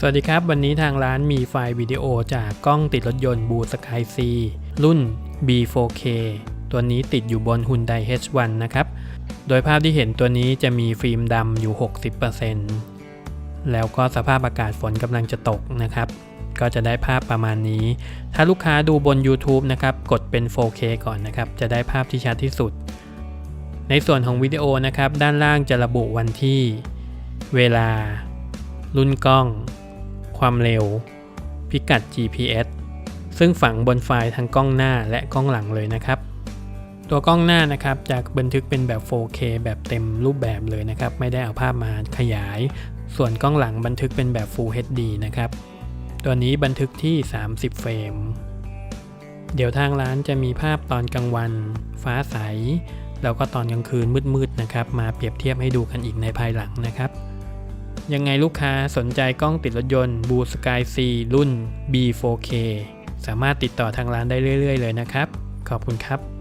สวัสดีครับ วันนี้ทางร้านมีไฟล์วิดีโอจากกล้องติดรถยนต์ Blue Sky C รุ่น B4K ตัวนี้ติดอยู่บน Hyundai H1 นะครับ โดยภาพที่เห็นตัวนี้จะมีฟิล์มดำอยู่ 60%แล้วก็สภาพอากาศฝนกำลังจะตกนะครับ ก็จะได้ภาพประมาณนี้ ถ้าลูกค้าดูบน YouTube นะครับ กดเป็น 4K ก่อนนะครับ จะได้ภาพที่ชัดที่สุด ในส่วนของวิดีโอนะครับ ด้านล่างจะระบุวันที่ เวลา รุ่นกล้อง ความเร็ว พิกัด GPS ซึ่งฝังบนไฟล์ทั้งกล้องหน้าและกล้องหลังเลยนะครับ ตัวกล้องหน้านะครับจะบันทึกเป็นแบบ 4K แบบเต็มรูปแบบเลยนะครับ ไม่ได้เอาภาพมาขยาย ส่วนกล้องหลังบันทึกเป็นแบบ Full HD นะครับ ตัวนี้บันทึกที่ 30 เฟรม เดี๋ยวทางร้านจะมีภาพตอนกลางวัน ฟ้าใส แล้วก็ตอนกลางคืนมืดๆนะครับ มาเปรียบเทียบให้ดูกันอีกในภายหลังนะครับ ยังไงลูกค้าสนใจกล้องติดรถยนต์ Blue Sky C รุ่น B4K สามารถติดต่อทางร้านได้เรื่อย ๆ เลยนะครับ ขอบคุณครับ